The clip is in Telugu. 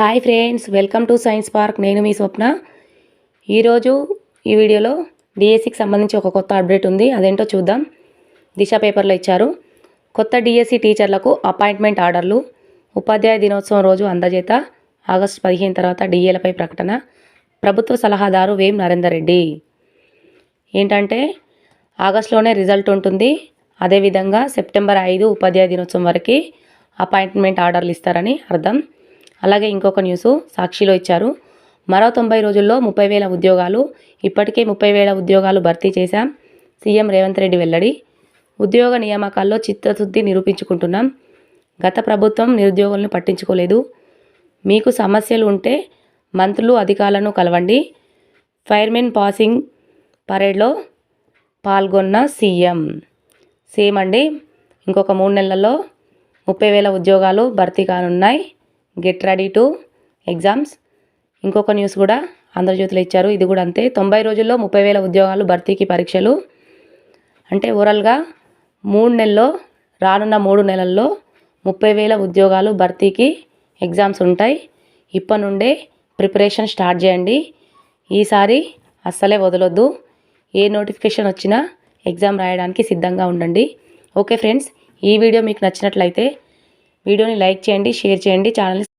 Hi friends welcome to science park. నేను మీ స్వప్న. ఈరోజు ఈ వీడియోలో డిఎస్సికి సంబంధించి ఒక కొత్త అప్డేట్ ఉంది. అదేంటో చూద్దాం. దిశ పేపర్లో ఇచ్చారు. కొత్త డిఎస్సి టీచర్లకు అపాయింట్మెంట్ ఆర్డర్లు. ఉపాధ్యాయ దినోత్సవం రోజు అందజేత. ఆగస్టు పదిహేను తర్వాత డిఏలపై ప్రకటన. ప్రభుత్వ సలహాదారు వేం నరేందర్ రెడ్డి. ఏంటంటే ఆగస్టులోనే రిజల్ట్ ఉంటుంది. అదేవిధంగా సెప్టెంబర్ ఐదు ఉపాధ్యాయ దినోత్సవం వరకు అపాయింట్మెంట్ ఆర్డర్లు ఇస్తారని అర్థం. అలాగే ఇంకొక న్యూస్ సాక్షిలో ఇచ్చారు. మరో తొంభై రోజుల్లో ముప్పై వేల ఉద్యోగాలు ఇప్పటికే ముప్పై వేల ఉద్యోగాలు భర్తీ చేశాం. సీఎం రేవంత్ రెడ్డి వెల్లడి. ఉద్యోగ నియామకాల్లో చిత్తశుద్ధి నిరూపించుకుంటున్నాం. గత ప్రభుత్వం నిరుద్యోగులను పట్టించుకోలేదు. మీకు సమస్యలు ఉంటే మంత్రులు అధికారులను కలవండి. ఫైర్మెన్ పాసింగ్ పరేడ్లో పాల్గొన్న సీఎం. సేమ్ అండి. ఇంకొక మూడు నెలల్లో ముప్పై వేల ఉద్యోగాలు భర్తీ కానున్నాయి. Get ready to exams. ఇంకొక న్యూస్ కూడా ఆంధ్రజ్యోతిలో ఇచ్చారు. ఇది కూడా అంతే. తొంభై రోజుల్లో ముప్పై వేల ఉద్యోగాలు భర్తీకి పరీక్షలు. అంటే ఓవరాల్గా మూడు నెలల్లో రానున్న మూడు నెలల్లో ముప్పై వేల ఉద్యోగాలు భర్తీకి ఎగ్జామ్స్ ఉంటాయి. ఇప్పటి నుండే ప్రిపరేషన్ స్టార్ట్ చేయండి. ఈసారి అస్సలే వదలొద్దు. ఏ నోటిఫికేషన్ వచ్చినా ఎగ్జామ్ రాయడానికి సిద్ధంగా ఉండండి. ఓకే ఫ్రెండ్స్ ఈ వీడియో మీకు నచ్చినట్లయితే వీడియోని లైక్ చేయండి షేర్ చేయండి ఛానల్ని